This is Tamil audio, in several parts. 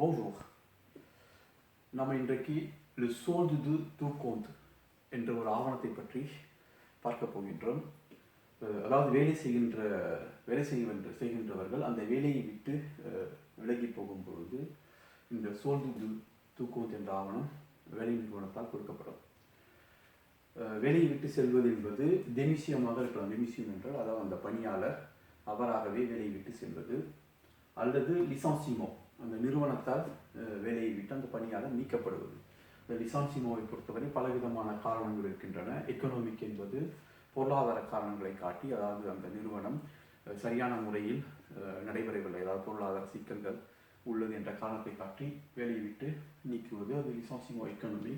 Bonjour. நம்ம இன்றைக்கு le solde de tout என்ற ஒரு ஆவணத்தை பற்றி பார்க்க போகின்றோம். அதாவது வேலை செய்கின்ற வேலை செய்கின்ற செய்கின்றவர்கள் அந்த வேலையை விட்டு விலகி போகும் பொழுது இந்த சோர்ந்து து தூக்கோத் என்ற ஆவணம் வேலை நிறுவனத்தால் கொடுக்கப்படும். வேலையை விட்டு செல்வது என்பது டெமிசியமாக இருக்கலாம். டெமிசியம் என்றால் அதாவது அந்த பணியாளர் அவராகவே வேலையை விட்டு செல்வது அல்லது லிசான்சிமோ. அந்த நிறுவனத்தால் வேலையை விட்டு அந்த பணியாளர் நீக்கப்படுவது. இந்த லிசான்சிமோவை பொறுத்தவரை பலவிதமான காரணங்கள் இருக்கின்றன. எக்கனாமிக் என்பது பொருளாதார காரணங்களை காட்டி அதாவது அந்த நிறுவனம் சரியான முறையில் நடைபெறவில்லை. அதாவது பொருளாதார சிக்கல்கள் உள்ளது என்ற காரணத்தை காட்டி வேலையை விட்டு நீக்குவது. அது லிசான்சிமோ எக்கனமி.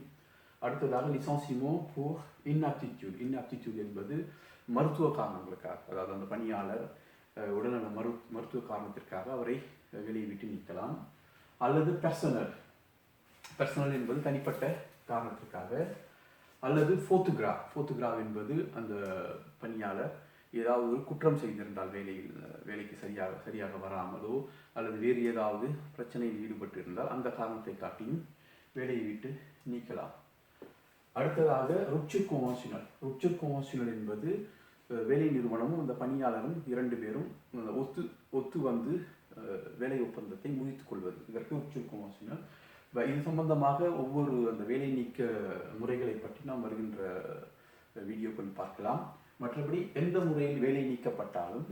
அடுத்ததாக லிசான்சிமோ போர் இன்ஆப்டிடியூட். இன்ஆப்டிடியூட் என்பது மருத்துவ காரணங்களுக்காக அதாவது அந்த பணியாளர் உடல்நல மரு மருத்துவ காரணத்திற்காக அவரை வேலையை விட்டு நீக்கலாம். அல்லது பர்சனல் பர்சனல் என்பது தனிப்பட்ட காரணத்திற்காக. அல்லது ஃபோத்துகிரா ஃபோத்துகிரா என்பது அந்த பணியாளர் ஏதாவது ஒரு குற்றம் செய்திருந்தால் வேலையில் வேலைக்கு சரியாக சரியாக வராமலோ அல்லது வேறு ஏதாவது பிரச்சனையில் ஈடுபட்டு இருந்தால் அந்த காரணத்தை காட்டியும் வேலையை விட்டு நீக்கலாம். அடுத்ததாக ருப்சர் கோவான்சினல் ருப்சர் கோவான்சினல் என்பது வேலை நிறுவனமும் அந்த பணியாளரும் இரண்டு பேரும் ஒத்து ஒத்து வந்து வேலை ஒப்பந்தத்தை முடித்துக் கொள்வது. இதற்கு ருப்சர் கோவான்சினல் இது சம்பந்தமாக ஒவ்வொரு அந்த வேலை நீக்க முறைகளை பற்றி நாம் வருகின்ற வீடியோக்கள் பார்க்கலாம். மற்றபடி எந்த முறையில் வேலை நீக்கப்பட்டாலும்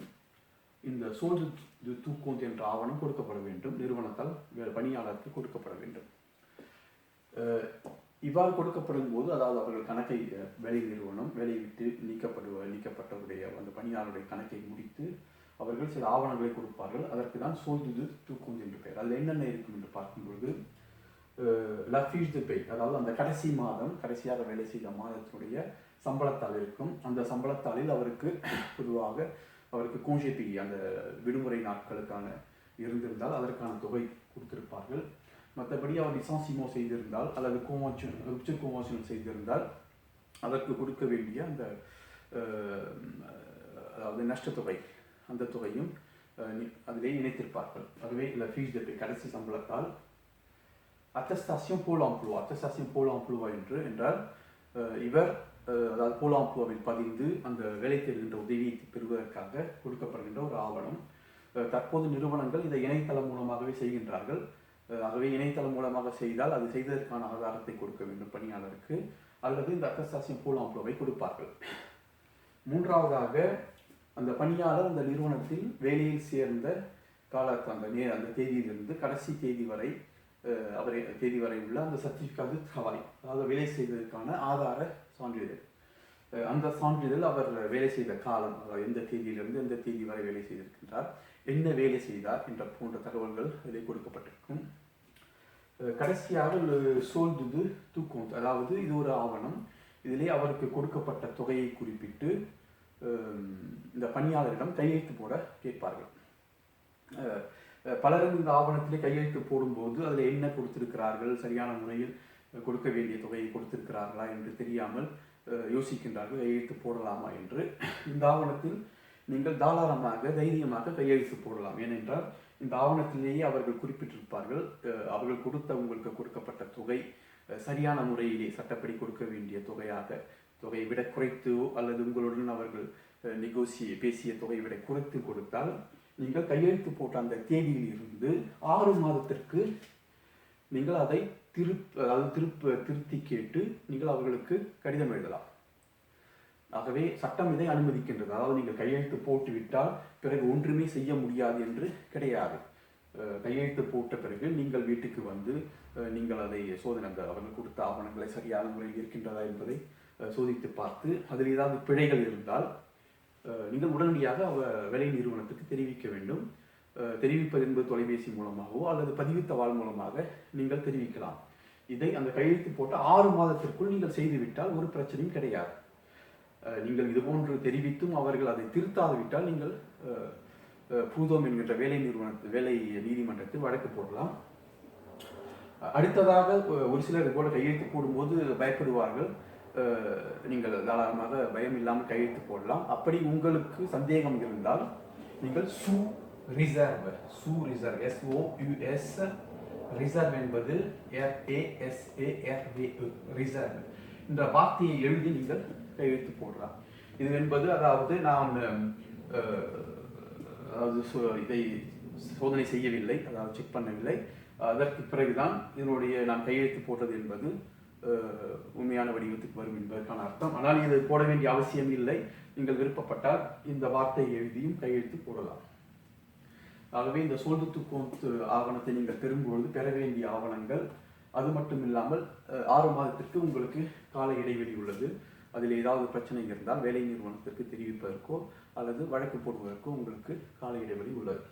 இந்த சோல்டு தூக்கோந்து என்ற ஆவணம் கொடுக்கப்பட வேண்டும். நிறுவனத்தால் பணியாளருக்கு கொடுக்கப்பட வேண்டும். அஹ் இவ்வாறு கொடுக்கப்படும் போது அதாவது அவர்கள் கணக்கை வேலை நிறுவனம் வேலை விட்டு நீக்கப்படுவ நீக்கப்பட்டவருடைய அந்த பணியாளருடைய கணக்கை முடித்து அவர்கள் சில ஆவணங்களை கொடுப்பார்கள். அதற்கு தான் சோல்து தூக்கும் என்று பெயர். அதில் என்னென்ன இருக்கும் என்று பார்க்கும்பொழுது லஃபீஸ் தி அதாவது அந்த கடைசி மாதம் கடைசியாக வேலை செய்த மாதத்தினுடைய சம்பளத்தால் இருக்கும். அந்த சம்பளத்தாளில் அவருக்கு பொதுவாக அவருக்கு கோஞ்சேபி அந்த விடுமுறை நாட்களுக்கான இருந்திருந்தால் அதற்கான தொகை கொடுத்திருப்பார்கள். மற்றபடி அவர் விசாசிமோ செய்திருந்தால் அல்லது கோவான்ஷன் ருப்சர் கோவான்ஷன் செய்திருந்தால் அதற்கு கொடுக்க வேண்டிய அந்த அதாவது நஷ்டத்தொகை அந்த தொகையும் அதிலே இணைத்திருப்பார்கள் அதுவே இல்லை ஃபீஸ் டெபி கடைசி சம்பளத்தால் அத்தஸ்தாசியம் போல் ஆம்ப்ளூவா அத்தஸ்தாசியம் போல் ஆம்ப்ளூவா என்று என்றால் இவர் அதாவது போல் ஆம்ப்ளூவாவில் பதிந்து அந்த வேலை தேடுகின்ற உதவியை பெறுவதற்காக கொடுக்கப்படுகின்ற ஒரு ஆவணம். தற்போது நிறுவனங்கள் இதை இணையதளம் மூலமாகவே செய்கின்றார்கள். ஆகவே இணையதளம் மூலமாக செய்தால் அது செய்ததற்கான ஆதாரத்தை கொடுக்க வேண்டும் பணியாளருக்கு அல்லது இந்த அத்தஸ்தாசியம் போல் ஆம்ப்ளூவை கொடுப்பார்கள். மூன்றாவதாக அந்த பணியாளர் அந்த நிறுவனத்தில் வேலையில் சேர்ந்த கால அந்த நே அந்த தேதியிலிருந்து கடைசி தேதி வரை அவரை தேதி வரை உள்ள அந்த சர்டிஃபிகேட் ஹவாய் அதாவது வேலை செய்ததற்கான ஆதார சான்றிதழ். அந்த சான்றிதழ் அவர் வேலை செய்த காலம் அதாவது எந்த தேதியிலிருந்து எந்த தேதி வரை வேலை செய்திருக்கின்றார் என்ன வேலை செய்தார் என்ற போன்ற தகவல்கள் அதில் கொடுக்கப்பட்டிருக்கும். கடைசியாக சோல்து தூக்கம் அதாவது இது ஒரு ஆவணம். இதிலே அவருக்கு கொடுக்கப்பட்ட தொகையை குறிப்பிட்டு இந்த பணியாளரிடம் கையெழுத்து போட கேட்பார்கள். அஹ், பலரும் இந்த ஆவணத்திலே கையெழுத்து போடும்போது அதில் என்ன கொடுத்திருக்கிறார்கள் சரியான முறையில் கொடுக்க வேண்டிய தொகையை கொடுத்திருக்கிறார்களா என்று தெரியாமல் யோசிக்கின்றார்கள் கையெழுத்து போடலாமா என்று. இந்த ஆவணத்தில் நீங்கள் தாராளமாக தைரியமாக கையெழுத்து போடலாம். ஏனென்றால் இந்த ஆவணத்திலேயே அவர்கள் குறிப்பிட்டிருப்பார்கள் அஹ், அவர்கள் கொடுத்த உங்களுக்கு கொடுக்கப்பட்ட தொகை சரியான முறையிலே சட்டப்படி கொடுக்க வேண்டிய தொகையாக தொகையை விட குறைத்து அல்லது உங்களுடன் அவர்கள் நெகோசிய பேசிய தொகையை விட குறைத்து கொடுத்தால் நீங்கள் கையெழுத்து போட்ட அந்த தேதியில் இருந்து ஆறு மாதத்திற்கு நீங்கள் அதை திருப்ப அதாவது திருப்ப திருத்தி கேட்டு நீங்கள் அவர்களுக்கு கடிதம் எழுதலாம். ஆகவே சட்டம் இதை அனுமதிக்கின்றது. அதாவது நீங்கள் கையெழுத்து போட்டு விட்டால் பிறகு ஒன்றுமே செய்ய முடியாது என்று கிடையாது. கையெழுத்து போட்ட பிறகு நீங்கள் வீட்டுக்கு வந்து அஹ் நீங்கள் அதை சோதனை அந்த அவர்கள் கொடுத்த ஆவணங்களை சரியான முறையில் இருக்கின்றதா என்பதை சோதித்து பார்த்து அதில் ஏதாவது பிழைகள் இருந்தால் நீங்கள் உடனடியாக அவ வேலை நிறுவனத்துக்கு தெரிவிக்க வேண்டும். தெரிவிப்பது என்பது தொலைபேசி மூலமாகவோ அல்லது பதிவு மூலமாக நீங்கள் தெரிவிக்கலாம். இதை அந்த கையெழுத்து போட்ட ஆறு மாதத்திற்குள் நீங்கள் செய்துவிட்டால் ஒரு பிரச்சனையும் கிடையாது. நீங்கள் இதுபோன்று தெரிவித்தும் அவர்கள் அதை திருத்தாதுவிட்டால் நீங்கள் பூதோம் என்கின்ற வேலை நிறுவனத்து வேலை நீதிமன்றத்தில் வழக்கு போடலாம். அடுத்ததாக ஒரு சிலர் கூட போல கையெழுத்து போடும்போது பயப்படுவார்கள். நீங்கள் தாராளமாக பயம் இல்லாமல் கையெழுத்து போடலாம் அப்படி உங்களுக்கு சந்தேகம் இருந்தால் நீங்கள் சு ரிசர்வ் சு ரிசர்வ் எஸ்ஓ யுஎஸ் ரிசர்வ் என்பது ஏஎஸ்ஏஆர்வி ரிசர்வ் என்ற வார்த்தையை எழுதி நீங்கள் கையெழுத்து போடலாம் இது என்பது அதாவது நான் அதாவது சோ- இதை சோதனை செய்யவில்லை அதாவது செக் பண்ணவில்லை. அதற்கு பிறகுதான் இதனுடைய நான் கையெழுத்து போட்டது என்பது உண்மையான வடிவத்துக்கு வரும் என்பதற்கான அர்த்தம். ஆனால் இது போட வேண்டிய அவசியம் இல்லை. நீங்கள் விருப்பப்பட்டால் இந்த வார்த்தையை எழுதியும் கையெழுத்து போடலாம். ஆகவே இந்த சோல்து கோந்து ஆவணத்தை நீங்கள் பெறும்பொழுது பெற வேண்டிய ஆவணங்கள் அது மட்டும் இல்லாமல் அஹ், ஆறு மாதத்திற்கு உங்களுக்கு கால இடைவெளி உள்ளது. அதில் ஏதாவது பிரச்சனை இருந்தால் வேலை நிறுவனத்திற்கு தெரிவிப்பதற்கோ அல்லது வழக்கு போடுவதற்கோ உங்களுக்கு கால இடைவெளி உள்ளது.